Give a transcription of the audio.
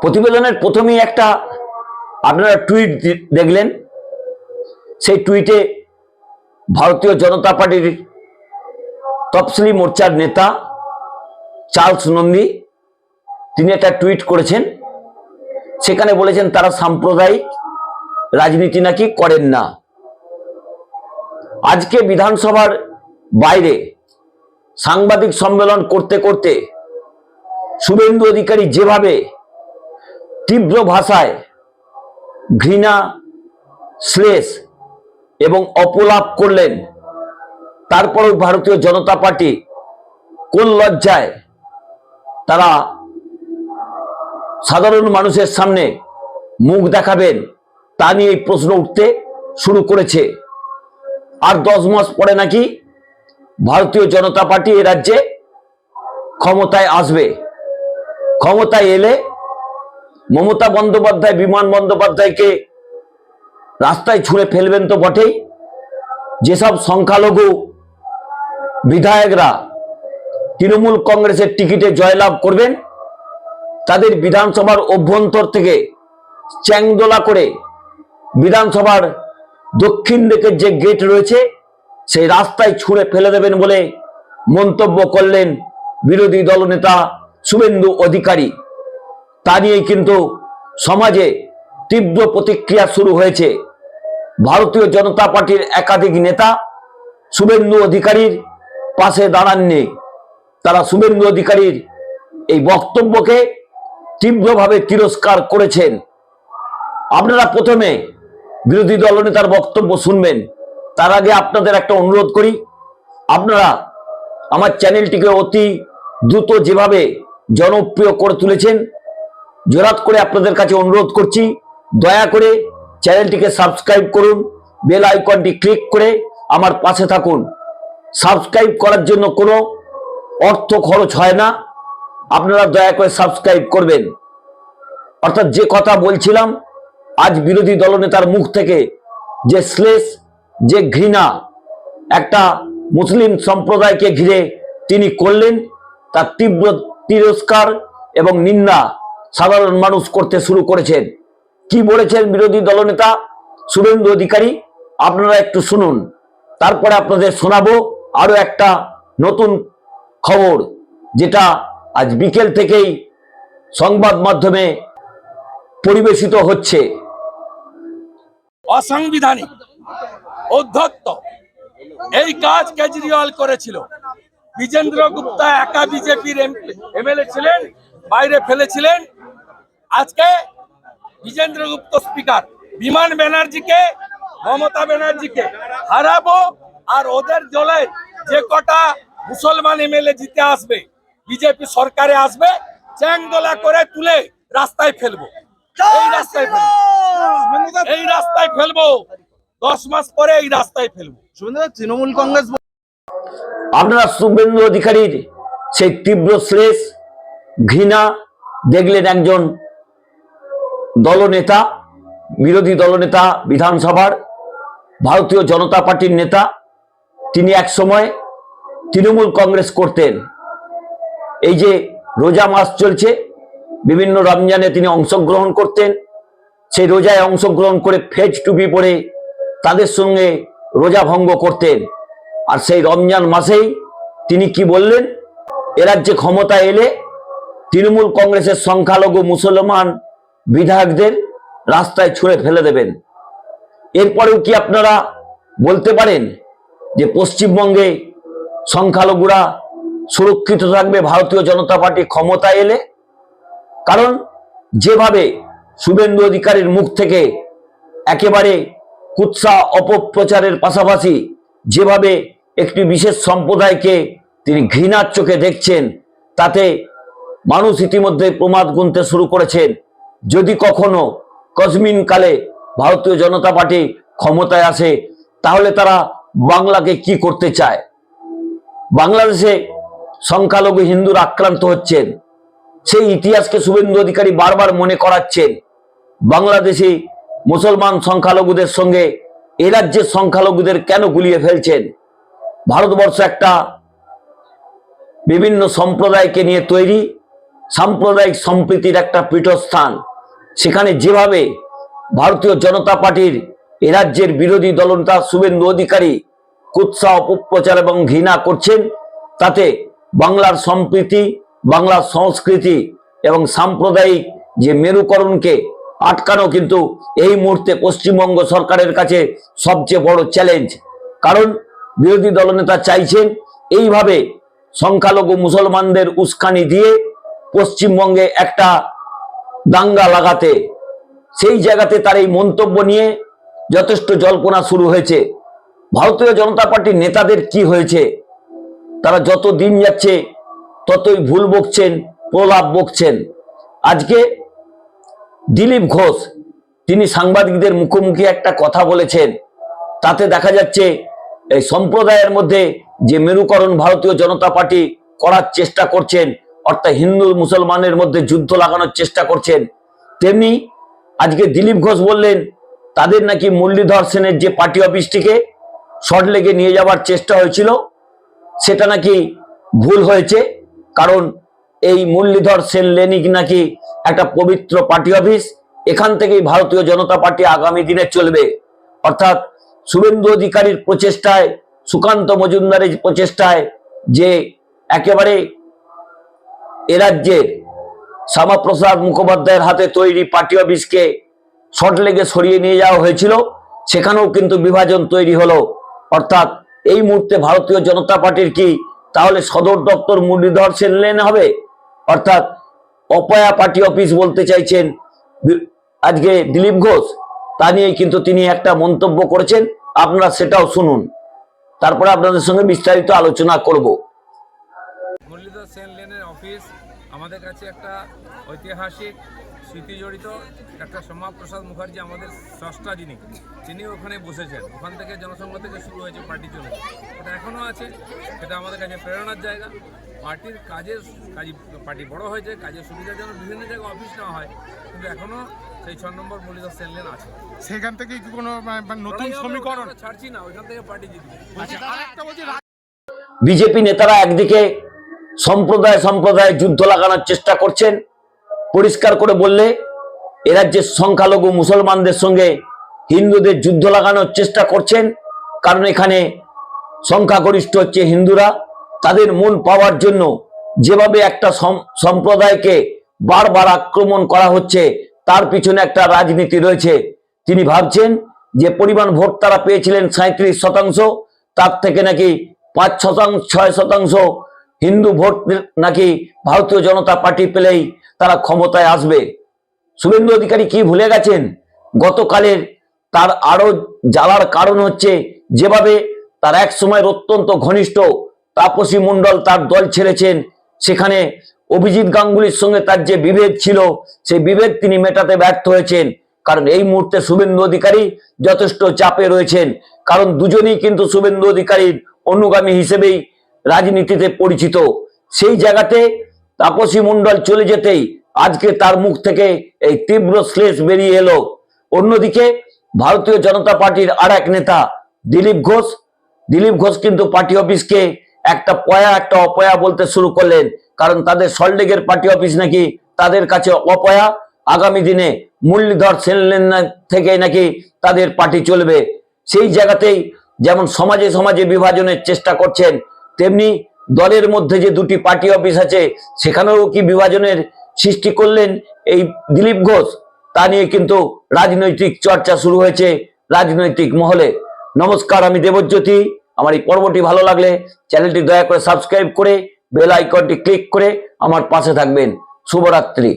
প্রতিবেদনের প্রথমেই একটা আপনারা টুইট দেখলেন। সেই টুইটে ভারতীয় জনতা পার্টির তফসিলি মোর্চার নেতা চার্লস নন্দী, তিনি একটা টুইট করেছেন। সেখানে বলেছেন, তারা সাম্প্রদায়িক রাজনীতি নাকি করেন না। আজকে বিধানসভার বাইরে সাংবাদিক সম্মেলন করতে করতে শুভেন্দু অধিকারী যেভাবে তীব্র ভাষায় ঘৃণা, শ্লেষ এবং অপলাপ করলেন, তারপরেও ভারতীয় জনতা পার্টি কোন লজ্জায় তারা সাধারণ মানুষের সামনে মুখ দেখাবেন তা নিয়ে এই প্রশ্ন উঠতে শুরু করেছে। আর দশ মাস পরে নাকি ভারতীয় জনতা পার্টি এ রাজ্যে ক্ষমতায় আসবে। ক্ষমতায় এলে মমতা বন্দ্যোপাধ্যায়, বিমান বন্দ্যোপাধ্যায়কে রাস্তায় ছুঁড়ে ফেলবেন তো বটেই। যেসব সংখ্যালঘু বিধায়করা তৃণমূল কংগ্রেসের টিকিটে জয়লাভ করবেন, তাদের বিধানসভার অভ্যন্তর থেকে চ্যাংদোলা করে বিধানসভার দক্ষিণ দিকের যে গেট রয়েছে, সেই রাস্তায় ছুঁড়ে ফেলে দেবেন বলে মন্তব্য করলেন বিরোধী দলনেতা শুভেন্দু অধিকারী। তা নিয়েই কিন্তু সমাজে তীব্র প্রতিক্রিয়া শুরু হয়েছে। ভারতীয় জনতা পার্টির একাধিক নেতা শুভেন্দু অধিকারীর পাশে দাঁড়াননি। তারা শুভেন্দু অধিকারীর এই বক্তব্যকে তীব্রভাবে তিরস্কার করেছেন। আপনারা প্রথমে বিরোধী দলনেতার বক্তব্য শুনবেন। তার আগে আপনাদের একটা অনুরোধ করি। আপনারা আমার চ্যানেলটিকে অতি দ্রুত যেভাবে জনপ্রিয় করে তুলেছেন। জোরাত করে আপনাদের কাছে অনুরোধ করছি, দয়া করে চ্যানেলটিকে সাবস্ক্রাইব করুন, বেল আইকনটি ক্লিক করে আমার পাশে থাকুন। সাবস্ক্রাইব করার জন্য কোনো অর্থ খরচ হয় না, আপনারা দয়া করে সাবস্ক্রাইব করবেন। অর্থাৎ যে কথা বলছিলাম, আজ বিরোধী দলনেতার মুখ থেকে, যে শ্লেষ, যে ঘৃণা একটা মুসলিম সম্প্রদায়কে ঘিরে তিনি করলেন, তার তীব্র তিরস্কার এবং নিন্দা সাধারণ মানুষ করতে শুরু করেছেন। কি বলেছেন বিরোধী দলনেতা? শুভেন্দু অধিকারী, আপনারা একটু শুনুন। তারপরে আপনাদের শোনাবো আরও একটা নতুন খবর, যেটা আজ বিকেল থেকেই সংবাদ মাধ্যমে পরিবেশিত হচ্ছে। অসাংবিধানিক অধ্যত্ত এই কাজ কেজরিওয়াল করেছিল। বিজেন্দ্র গুপ্তা একা বিজেপির এমএলএ ছিলেন, বাইরে ফেলেছিলেন। আজকে বিজেন্দ্র গুপ্ত স্পিকার, বিমান ব্যানার্জিকে, মমতা ব্যানার্জিকে হারাবো আর ওদের দলে যে কটা মুসলমান এমএলএ জিতে আসবে, বিজেপি সরকারে আসবে, চ্যাংদোলা করে তুলে রাস্তায় ফেলব। এই রাস্তায় ফেলব। এই রাস্তায় ফেলব। দশ মাস পরে এই রাস্তায় ফেলব। তৃণমূল কংগ্রেস আপনারা শুভেন্দু অধিকারীর সেই তীব্র শ্লেষ, ঘৃণা দেখলেন একজন দলনেতা, বিরোধী দলনেতা বিধানসভার ভারতীয় জনতা পার্টির নেতা। তিনি এক সময় তৃণমূল কংগ্রেস করতেন। এই যে রোজা মাস চলছে, বিভিন্ন রমজানে তিনি অংশগ্রহণ করতেন। সেই রোজায় অংশগ্রহণ করে ফেজ টুপি পরে তাদের সঙ্গে রোজা ভঙ্গ করতেন। আর সেই রমজান মাসেই তিনি কি বললেন? এ রাজ্যে ক্ষমতা এলে তৃণমূল কংগ্রেসের সংখ্যালঘু মুসলমান বিধায়কদের রাস্তায় ছুঁড়ে ফেলে দেবেন। এরপরেও কি আপনারা বলতে পারেন যে পশ্চিমবঙ্গে সংখ্যালঘুরা সুরক্ষিত থাকবে, ভারতীয় জনতা পার্টি ক্ষমতা এলে? কারণ যেভাবে শুভেন্দু অধিকারীর মুখ থেকে একেবারে কুৎসা অপপ্রচারের পাশাপাশি যেভাবে একটি বিশেষ সম্প্রদায়কে তিনি ঘৃণার চোখে দেখছেন, তাতে মানুষ ইতিমধ্যে প্রমাদ গুনতে শুরু করেছেন। যদি কখনো কসমিন কালে ভারতীয় জনতা পার্টি ক্ষমতায় আসে, তাহলে তারা বাংলাকে কি করতে চায়? বাংলাদেশে সংখ্যালঘু হিন্দুরা আক্রান্ত হচ্ছেন। সেই ইতিহাসকে শুভেন্দু অধিকারী বারবার মনে করাচ্ছেন। বাংলাদেশি মুসলমান সংখ্যালঘুদের সঙ্গে এ রাজ্যের সংখ্যালঘুদের কেন গুলিয়ে ফেলছেন? ভারতবর্ষ একটা বিভিন্ন সম্প্রদায়কে নিয়ে তৈরি, সাম্প্রদায়িক সম্প্রীতির একটা পীঠস্থান। সেখানে যেভাবে ভারতীয় জনতা পার্টির এ রাজ্যের বিরোধী দলনেতা শুভেন্দু অধিকারী কুৎসা অপপ্রচার এবং ঘৃণা করছেন, তাতে বাংলার সম্প্রীতি, বাংলার সংস্কৃতি এবং সাম্প্রদায়িক যে মেরুকরণকে আটকানো কিন্তু এই মুহূর্তে পশ্চিমবঙ্গ সরকারের কাছে সবচেয়ে বড় চ্যালেঞ্জ কারণ বিরোধী দলনেতা চাইছেন এইভাবে সংখ্যালঘু মুসলমানদের উস্কানি দিয়ে পশ্চিমবঙ্গে একটা দাঙ্গা লাগাতে। সেই জায়গাতে তার এই মন্তব্য নিয়ে যথেষ্ট জল্পনা শুরু হয়েছে। ভারতীয় জনতা পার্টির নেতাদের কি হয়েছে? তারা যত দিন যাচ্ছে ততই ভুল বকছেন, প্রলাপ বকছেন। আজকে দিলীপ ঘোষ, তিনি সাংবাদিকদের মুখোমুখি একটা কথা বলেছেন। তাতে দেখা যাচ্ছে এই সম্প্রদায়ের মধ্যে যে মেরুকরণ ভারতীয় জনতা পার্টি করার চেষ্টা করছেন, অর্থাৎ হিন্দু মুসলমানের মধ্যে যুদ্ধ লাগানোর চেষ্টা করছেন, তেমনি আজকে দিলীপ ঘোষ বললেন, তাদের নাকি মুরলীধর সেনের যে পার্টি অফিসটিকে শর্ট লেগে নিয়ে যাওয়ার চেষ্টা হয়েছিল, সেটা নাকি ভুল হয়েছে, কারণ এই মুরলীধর সেন লেনিক নাকি একটা পবিত্র পার্টি অফিস, এখান থেকেই ভারতীয় জনতা পার্টি আগামী দিনে চলবে। অর্থাৎ শুভেন্দু অধিকারীর প্রচেষ্টায়, সুকান্ত মজুমদারের প্রচেষ্টায় যে একেবারে এ রাজ্যের শ্যামাপ্রসাদ মুখোপাধ্যায়ের হাতে তৈরি পার্টি অফিসকে শর্ট লেগে সরিয়ে নিয়ে যাওয়া হয়েছিল, সেখানেও কিন্তু বিভাজন তৈরি হলো। অর্থাৎ এই মুহূর্তে ভারতীয় জনতা পার্টির কি তাহলে সদর দপ্তর মুরলীধর সেন লেন হবে? অর্থাৎ অপয়া পার্টি অফিস বলতে চাইছেন আজকে দিলীপ ঘোষ। তা নিয়ে কিন্তু তিনি একটা মন্তব্য করেছেন, আপনারা সেটাও শুনুন। তারপরে আপনাদের সঙ্গে বিস্তারিত আলোচনা করব। সেন লেনের অফিস আমাদের কাছে একটা ঐতিহাসিক স্মৃতি জড়িত একটা শ্যামাপ্রসাদ মুখার্জি আমাদের স্রষ্টা যিনি তিনি ওখানে বসেছেন। ওখান থেকে জনসংঘ থেকে শুরু হয়েছে, পার্টি চলে এটা এখনও আছে এটা আমাদের কাছে প্রেরণার জায়গা। পার্টির কাজের কাজ পার্টি বড় হয়েছে কাজের সুবিধার জন্য বিভিন্ন জায়গায় অফিস নেওয়া হয় কিন্তু এখনও সেই ছ নম্বর মুরলীধর সেন লেন আছে। সেখান থেকে কি কোনো মানে, মানে নতুন সমীকরণ? ছাড়ছি না ওইখান থেকে পার্টি জিতবে। আচ্ছা আরেকটা বলছি বিজেপি নেতারা একদিকে সম্প্রদায় সম্প্রদায় যুদ্ধ লাগানোর চেষ্টা করছেন পরিষ্কার করে বললে এ রাজ্যের সংখ্যালঘু মুসলমানদের সঙ্গে হিন্দুদের যুদ্ধ লাগানোর চেষ্টা করছেন কারণ এখানে সংখ্যাগরিষ্ঠ হচ্ছে হিন্দুরা। তাদের মন পাওয়ার জন্য যেভাবে একটা সম্প্রদায়কে বারবার আক্রমণ করা হচ্ছে, তার পিছনে একটা রাজনীতি রয়েছে। তিনি ভাবছেন যে পরিমাণ ভোট তারা পেয়েছিলেন সাঁত্রিশ শতাংশ, তার থেকে নাকি পাঁচ শতাংশ, ছয় শতাংশ হিন্দু ভোট নাকি ভারতীয় জনতা পার্টি পেলেই তারা ক্ষমতায় আসবে। শুভেন্দু অধিকারী কি ভুলে গেছেন? গতকালের তার আরও জ্বালার কারণ হচ্ছে যেভাবে তার এক সময়ের অত্যন্ত ঘনিষ্ঠ তাপসী মণ্ডল তার দল ছেড়েছেন। সেখানে অভিজিৎ গাঙ্গুলির সঙ্গে তার যে বিভেদ ছিল, সেই বিভেদ তিনি মেটাতে ব্যর্থ হয়েছেন। কারণ এই মুহূর্তে শুভেন্দু অধিকারী যথেষ্ট চাপে রয়েছেন। কারণ দুজনেই কিন্তু শুভেন্দু অধিকারীর অনুগামী হিসেবেই রাজনীতিতে পরিচিত। সেই জায়গাতে তাপসী মণ্ডল চলে যেতেই আজকে তার মুখ থেকে এই তীব্র শ্লেষ বেরিয়ে এলো। অন্যদিকে ভারতীয় জনতা পার্টির আর এক নেতা, দিলীপ ঘোষ। দিলীপ ঘোষ কিন্তু পার্টি অফিসকে একটা পয়া, একটা অপয়া বলতে শুরু করলেন। কারণ তাদের সল্টলেগের পার্টি অফিস নাকি তাদের কাছে অপয়া। আগামী দিনে মুরলীধর সেনলেন থেকে নাকি তাদের পার্টি চলবে। সেই জায়গাতেই যেমন সমাজে সমাজে বিভাজনের চেষ্টা করছেন, তেমনি দলের মধ্যে যে দুটি পার্টি অফিস আছে, সেখানেও কি বিভাজনের সৃষ্টি করলেন এই দিলীপ ঘোষ? তা নিয়ে কিন্তু রাজনৈতিক চর্চা শুরু হয়েছে রাজনৈতিক মহলে। নমস্কার, আমি দেবজ্যোতি। আমার এই পর্বটি ভালো লাগলে চ্যানেলটি দয়া করে সাবস্ক্রাইব করে বেল আইকনটি ক্লিক করে আমার পাশে থাকবেন। শুভরাত্রি।